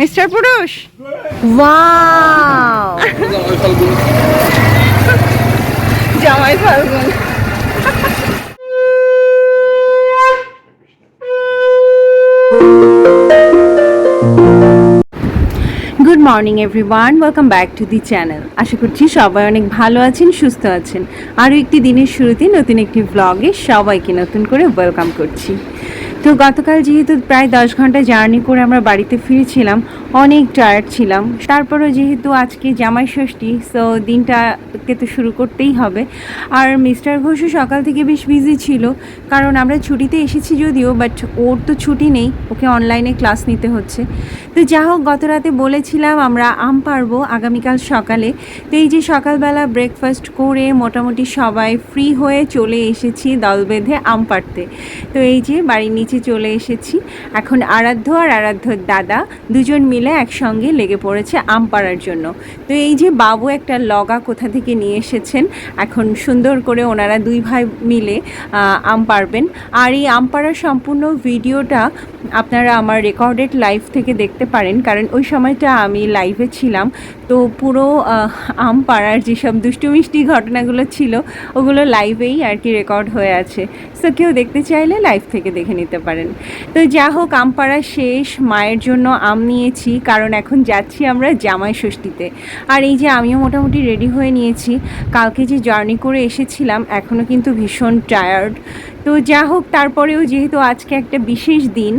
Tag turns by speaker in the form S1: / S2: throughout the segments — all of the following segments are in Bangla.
S1: মিস্টার পুরুষ? ওয়াও। জামাই Falgun. Good morning everyone welcome back to the channel আশা করছি সবাই অনেক ভালো আছেন সুস্থ আছেন। আরও একটি দিনের শুরুতে নতুন একটি ব্লগে সবাইকে নতুন করে ওয়েলকাম করছি। তো গতকাল যেহেতু প্রায় দশ ঘণ্টা জার্নি করে আমরা বাড়িতে ফিরেছিলাম, অনেক টায়ার্ড ছিলাম। তারপরেও যেহেতু আজকে জামাই ষষ্ঠী সো দিনটাকে তো শুরু করতেই হবে। আর মিস্টার ঘোষও সকাল থেকে বেশ বিজি ছিল, কারণ আমরা ছুটিতে এসেছি যদিও বাট ওর তো ছুটি নেই, ওকে অনলাইনে ক্লাস নিতে হচ্ছে। তো যা হোক গত রাতে বলেছিলাম আমরা আম পারব আগামীকাল সকালে। তো এই যে সকালবেলা ব্রেকফাস্ট করে মোটামুটি সবাই ফ্রি হয়ে চলে এসেছি দল বেঁধে আম পাড়তে। তো এই যে বাড়ির নিচে চলে এসেছি। এখন আরাধ্য আর আরাধ্যর দাদা দুজন মিলে একসঙ্গে লেগে পড়েছে আম পাড়ার জন্য। তো এই যে বাবু একটা লগা কোথা থেকে নিয়ে এসেছেন, এখন সুন্দর করে ওনারা দুই ভাই মিলে আম পারবেন আর এই আম পাড়ার সম্পূর্ণ ভিডিওটা আপনারা আমার রেকর্ডেড লাইভ থেকে দেখতে পারেন, কারণ ওই সময়টা আমি লাইভে ছিলাম। তো পুরো আম পাড়ার যেসব দুষ্টু মিষ্টি ঘটনাগুলো ছিল, ওগুলো লাইভেই আর কি রেকর্ড হয়ে আছে। সো কেউ দেখতে চাইলে লাইভ থেকে দেখে নিতে পারেন। তো যা হোক আম পাড়া শেষ, মায়ের জন্য আম নিয়েছি, কারণ এখন যাচ্ছি আমরা জামাই ষষ্ঠীতে। আর এই যে আমিও মোটামুটি রেডি হয়ে নিয়েছি, কালকে যে জার্নি করে এসেছিলাম এখনও কিন্তু ভীষণ টায়ার্ড তো যা হোক, তারপরেও যেহেতু আজকে একটা বিশেষ দিন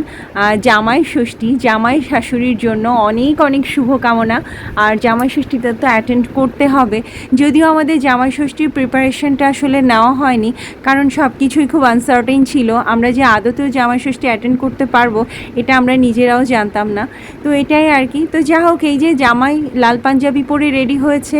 S1: জামাই ষষ্ঠী, জামাই শাশুড়ির জন্য অনেক অনেক শুভকামনা। আর জামাই ষষ্ঠীতে তো অ্যাটেন্ড করতে হবে। যদিও আমাদের জামাই ষষ্ঠীর প্রিপারেশনটা আসলে নেওয়া হয়নি, কারণ সব কিছুই খুব আনসার্টেন ছিল। আমরা যে আদতেও জামাই ষষ্ঠী অ্যাটেন্ড করতে পারব, এটা আমরা নিজেরাও জানতাম না। তো এটাই আর কি। তো যা হোক, এই যে জামাই লাল পাঞ্জাবি পরে রেডি হয়েছে,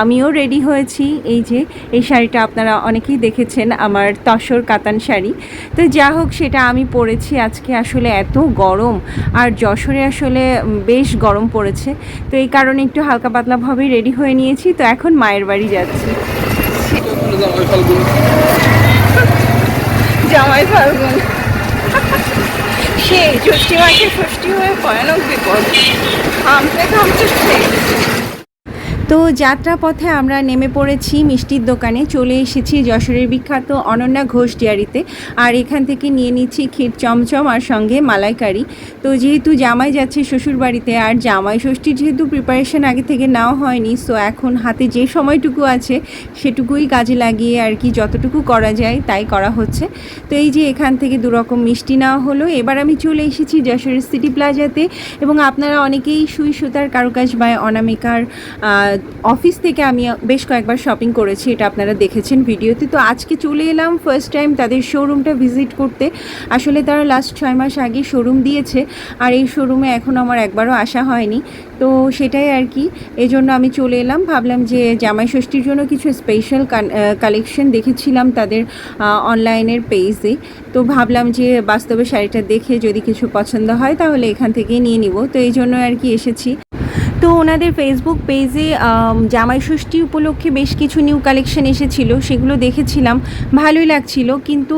S1: আমিও রেডি হয়েছি। এই যে, এই শাড়িটা আপনারা অনেকেই দেখেছেন, আমার তসর কাতান শাড়ি। তো যা হোক, সেটা আমি পরেছি। আজকে আসলে এত গরম, আর যশোরে আসলে বেশ গরম পড়েছে। তো এই কারণে একটু হালকা পাতলাভাবেই রেডি হয়ে নিয়েছি। তো এখন মায়ের বাড়ি যাচ্ছি। জামাই ফাল্গুন। সে ষষ্ঠী মাসে ষষ্ঠী হয়ে ভয়ানক বিপদ। থামতে থামতে তো যাত্রাপথে আমরা নেমে পড়েছি মিষ্টির দোকানে। চলে এসেছি যশোরের বিখ্যাত অনন্যা ঘোষ ডিয়ারিতে। আর এখান থেকে নিয়ে নিচ্ছি ক্ষীর চমচম আর সঙ্গে মালাইকারি। তো যেহেতু জামাই যাচ্ছে শ্বশুর বাড়িতে আর জামাই ষষ্ঠীর যেহেতু প্রিপারেশন আগে থেকে নেওয়া হয়নি সো এখন হাতে যে সময়টুকু আছে, সেটুকুই কাজে লাগিয়ে আর কি যতটুকু করা যায় তাই করা হচ্ছে। তো এই যে এখান থেকে দুরকম মিষ্টি নেওয়া হলো। এবার আমি চলে এসেছি যশোরের সিটি প্লাজাতে। এবং আপনারা অনেকেই সুই সুতার কারুকাজ বা অনামিকার অফিস থেকে আমি বেশ কয়েকবার শপিং করেছি, এটা আপনারা দেখেছেন ভিডিওতে। তো আজকে চলে এলাম ফার্স্ট টাইম তাদের শোরুমটা ভিজিট করতে। আসলে তারা লাস্ট ছয় মাস আগে শোরুম দিয়েছে, আর এই শোরুমে এখন আমার একবারও আসা হয়নি। তো সেটাই আর কি এই জন্য আমি চলে এলাম। ভাবলাম যে জামাই ষষ্ঠীর জন্য কিছু স্পেশাল কালেকশন দেখেছিলাম তাদের অনলাইনের পেজে তো ভাবলাম যে বাস্তবে শাড়িটা দেখে যদি কিছু পছন্দ হয় তাহলে এখান থেকেই নিয়ে নিব। তো এই জন্য আর কি এসেছি। তো ওনাদের ফেসবুক পেজে জামাই ষষ্ঠী উপলক্ষে বেশ কিছু নিউ কালেকশন এসেছিল, সেগুলো দেখেছিলাম। ভালোই লাগছিল, কিন্তু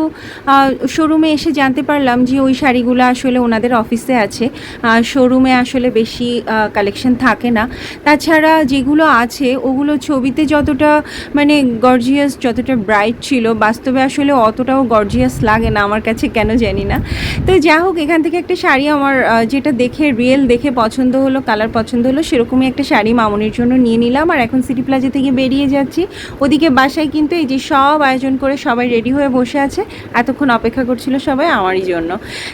S1: শোরুমে এসে জানতে পারলাম যে ওই শাড়িগুলো আসলে ওনাদের অফিসে আছে। শোরুমে আসলে বেশি কালেকশন থাকে না। তাছাড়া যেগুলো আছে, ওগুলো ছবিতে যতটা মানে গর্জিয়াস যতটা ব্রাইট ছিল, বাস্তবে আসলে অতটাও গর্জিয়াস লাগে না, আমার কাছে কেন জানি না। তো যা হোক, এখান থেকে একটা শাড়ি আমার যেটা দেখে রিয়েল দেখে পছন্দ হলো কালার পছন্দ হলো সেরকমই একটা শাড়ি মামনির জন্য নিয়ে নিলাম। আর এখন সিটি প্লাজা থেকে বেরিয়ে যাচ্ছি। ওদিকে বাসায় কিন্তু এই যে সব আয়োজন করে সবাই রেডি হয়ে বসে আছে। এতক্ষণ অপেক্ষা করছিল সবাই আমারই জন্য।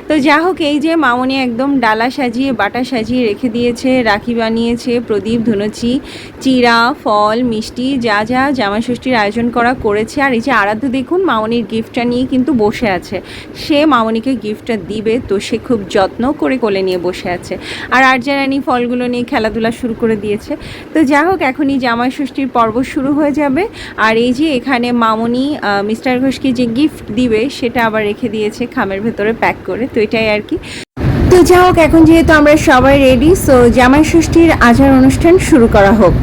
S1: তো যা হোক, এই যে মামনি একদম ডালা সাজিয়ে, বাটা সাজিয়ে রেখে দিয়েছে, রাখি বানিয়েছে, প্রদীপ, ধুনুচি, চিরা, ফল, মিষ্টি, যা যা জামা ষষ্ঠীর আয়োজন করা করেছে। আর এই যে আরাধ্য দেখুন, মামনির গিফটটা নিয়ে কিন্তু বসে আছে। সে মামনিকে গিফটটা দিবে, তো সে খুব যত্ন করে কোলে নিয়ে বসে আছে। আর আর্যারানি ফলগুলো নিয়ে খেলাধুলা শুরু করে দিয়েছে। তো যা হোক, এখনই জামাই ষষ্ঠীর পর্ব শুরু হয়ে যাবে। আর এই যে এখানে মামনি মিস্টার ঘোষকে যে গিফট দিবে, সেটা আবার রেখে দিয়েছে খামের ভেতরে প্যাক করে। তো এটাই আর কি। তো যা হোক, এখন যেহেতু আমরা সবাই রেডি সো জামাই ষষ্ঠীর আচার অনুষ্ঠান শুরু করা হোক।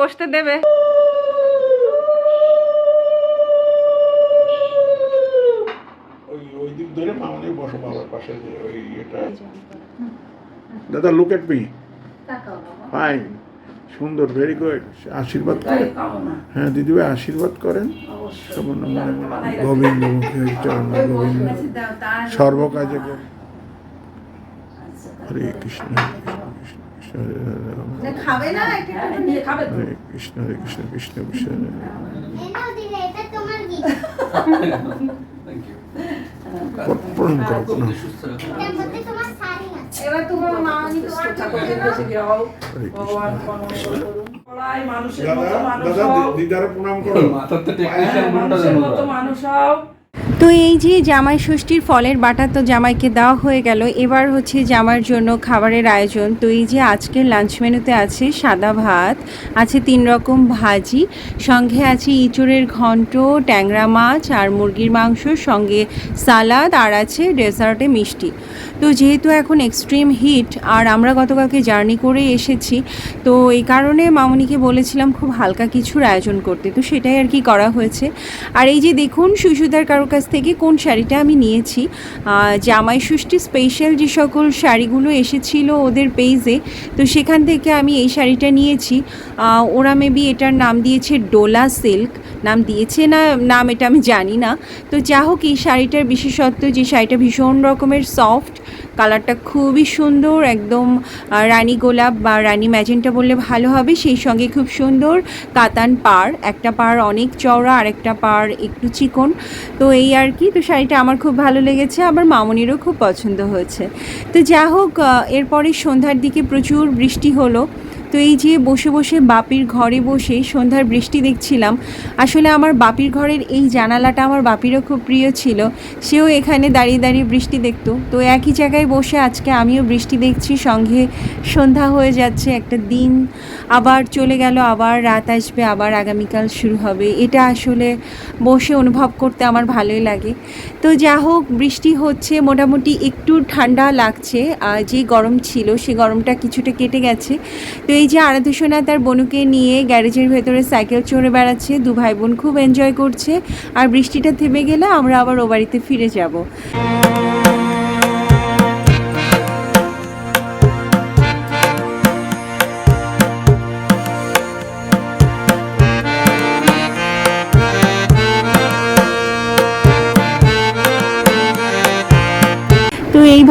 S1: বসতে দেবে।
S2: দাদা লুক এট মি ফাইন সুন্দর ভেরি গুড আশীর্বাদ করেন। হ্যাঁ দিদিভাই আশীর্বাদ করেন। সামান্য মনে মনে গোবিন্দ মুখে চরণ গোবিন্দ সর্বকাজে গো- হরে কৃষ্ণ। কৃষ্ণ হরে হরে প্রণাম করো প্রণাম
S3: এবার তোমার ভগবান মানুষের মতো মানুষ হও।
S2: দিদারে প্রণাম করো।
S3: মানুষ হও।
S1: তো এই যে জামাই ষষ্ঠীর ফলের বাটা তো জামাইকে দেওয়া হয়ে গেল, এবার হচ্ছে জামার জন্য খাবারের আয়োজন। তো এই যে আজকের লাঞ্চ মেনুতে আছে সাদা ভাত, আছে তিন রকম ভাজি, সঙ্গে আছে ইঁচড়ের ঘন্ট, ট্যাংরা মাছ আর মুরগির মাংস, সঙ্গে সালাদ আর আছে ডেজার্টে মিষ্টি। তো যেহেতু এখন এক্সট্রিম হিট আর আমরা গতকালকে জার্নি করে এসেছি, তো এই কারণে মামনিকে বলেছিলাম খুব হালকা কিছুর আয়োজন করতে, তো সেটাই আর কি করা হয়েছে। আর এই যে দেখুন সুসুদার কারোর কাছ থেকে কোন শাড়িটা আমি নিয়েছি জামাই ষষ্ঠী স্পেশাল যে সকল শাড়িগুলো এসেছিল ওদের পেজে তো সেখান থেকে আমি এই শাড়িটা নিয়েছি। ওরা মেবি এটার নাম দিয়েছে ডোলা সিল্ক নাম দিয়েছে না, নাম এটা আমি জানি না। তো যা হোক, এই শাড়িটার বিশেষত্ব যে শাড়িটা ভীষণ রকমের সফট কালারটা খুবই সুন্দর, একদম রানী গোলাপ বা রানী ম্যাজেন্টা বললে ভালো হবে, সেই সঙ্গে খুব সুন্দর কাতান পাড়, একটা পাড় অনেক চওড়া আর একটা পাড় একটু চিকন। তো এই আর কি, তো শাড়িটা আমার খুব ভালো লেগেছে আবার মামনিরও খুব পছন্দ হয়েছে। তো যা হোক এরপরে সন্ধ্যার দিকে প্রচুর বৃষ্টি হলো। তো এই যে বসে বসে বাপির ঘরে বসে সন্ধ্যার বৃষ্টি দেখছিলাম, আসলে আমার বাপির ঘরের এই জানালাটা আমার বাপিরও খুব প্রিয় ছিল। সেও এখানে দাঁড়িয়ে দাঁড়িয়ে বৃষ্টি দেখতো। তো একই জায়গায় বসে আজকে আমিও বৃষ্টি দেখছি, সঙ্গে সন্ধ্যা হয়ে যাচ্ছে একটা দিন। আবার চলে গেল, আবার রাত আসবে, আবার আগামীকাল শুরু হবে। এটা আসলে বসে অনুভব করতে আমার ভালোই লাগে। তো যা হোক, বৃষ্টি হচ্ছে, মোটামুটি একটু ঠান্ডা লাগছে। যে গরম ছিল, সে গরমটা কিছুটা কেটে গেছে। তো এই যে আরাধ্যসোনা তার বনুকে নিয়ে গ্যারেজের ভেতরে সাইকেল চড়ে বেড়াচ্ছে, দু ভাই বোন খুব এনজয় করছে, আর বৃষ্টিটা থেমে গেলে আমরা আবার ও বাড়িতে ফিরে যাব।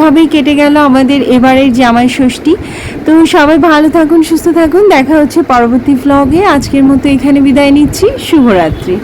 S1: এইভাবেই কেটে গেল আমাদের এবারের জামাই ষষ্ঠী। তো সবাই ভালো থাকুন, সুস্থ থাকুন। দেখা হচ্ছে পরবর্তী ভ্লগে আজকের মতো এখানে বিদায় নিচ্ছি। শুভরাত্রি।